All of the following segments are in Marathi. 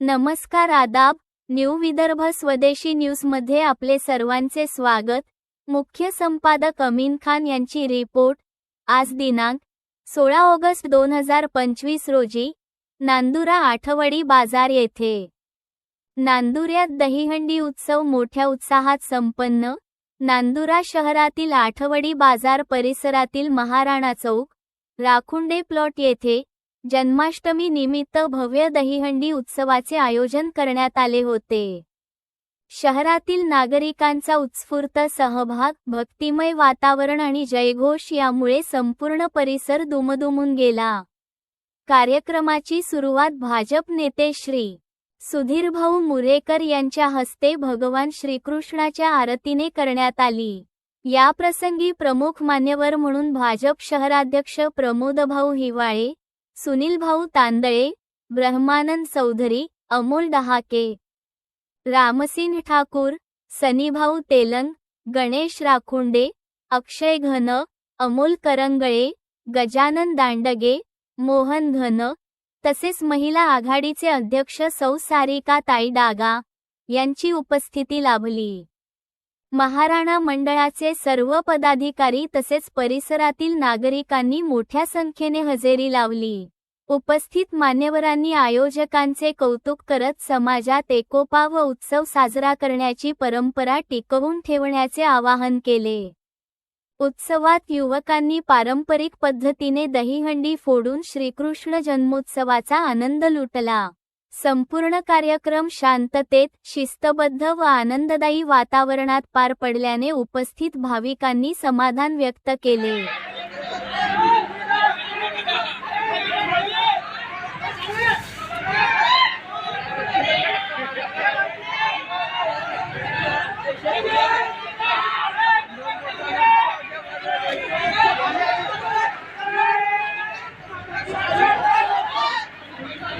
नमस्कार आदाब न्यू विदर्भ स्वदेशी न्यूजमध्ये आपले सर्वांचे स्वागत. मुख्य संपादक अमीन खान यांची रिपोर्ट. आज दिनांक सोळा ऑगस्ट दोन हजार पंचवीस रोजी नांदुरा आठवडी बाजार येथे. नांदुऱ्यात दहीहंडी उत्सव मोठ्या उत्साहात संपन्न. नांदुरा शहरातील आठवडी बाजार परिसरातील महाराणा चौक राखुंडे प्लॉट येथे जन्माष्टमी निमित्त भव्य दहीहंडी उत्सवाचे आयोजन करण्यात आले होते. शहरातील नागरिकांचा उत्स्फूर्त सहभाग भक्तिमय वातावरण आणि जयघोष यामुळे संपूर्ण परिसर दुमदुमून गेला. कार्यक्रमाची सुरुवात भाजप नेते श्री. सुधीरभाऊ मुरेकर यांच्या हस्ते भगवान श्रीकृष्णाच्या आरतीने करण्यात आली. या प्रसंगी प्रमुख मान्यवर म्हणून भाजप शहराध्यक्ष प्रमोदभाऊ हिवाळे सुनीलभाऊ तांदळे ब्रह्मानंद चौधरी अमोल डहाके रामसिंह ठाकूर सनीभाऊ तेलंग गणेश राखुंडे अक्षय घन अमोल करंगळे गजानन दांडगे मोहन घन तसेच महिला आघाडीचे अध्यक्ष सौ सारिका ताई डागा यांची उपस्थिती लाभली. महाराणा मंडळाचे सर्व पदाधिकारी तसेच परिसरातील नागरिकांनी मोठ्या संख्येने हजेरी लावली. उपस्थित मान्यवरांनी आयोजकांचे कौतुक करत समाजात एकोपा व उत्सव साजरा करण्याची परंपरा टिकवून ठेवण्याचे आवाहन केले. उत्सवात युवकांनी पारंपरिक पद्धतीने दहीहंडी फोडून श्रीकृष्ण जन्मोत्सवाचा आनंद लुटला. संपूर्ण कार्यक्रम शांततेत शिस्तबद्ध व आनंददायी वातावरणात पार पडल्याने उपस्थित भाविकांनी समाधान व्यक्त केले.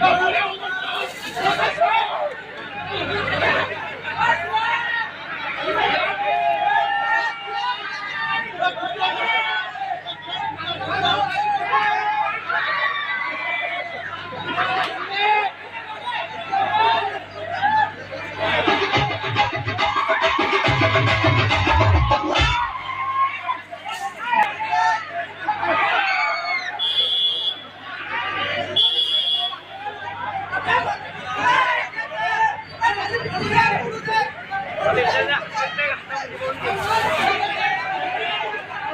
Go, go, go.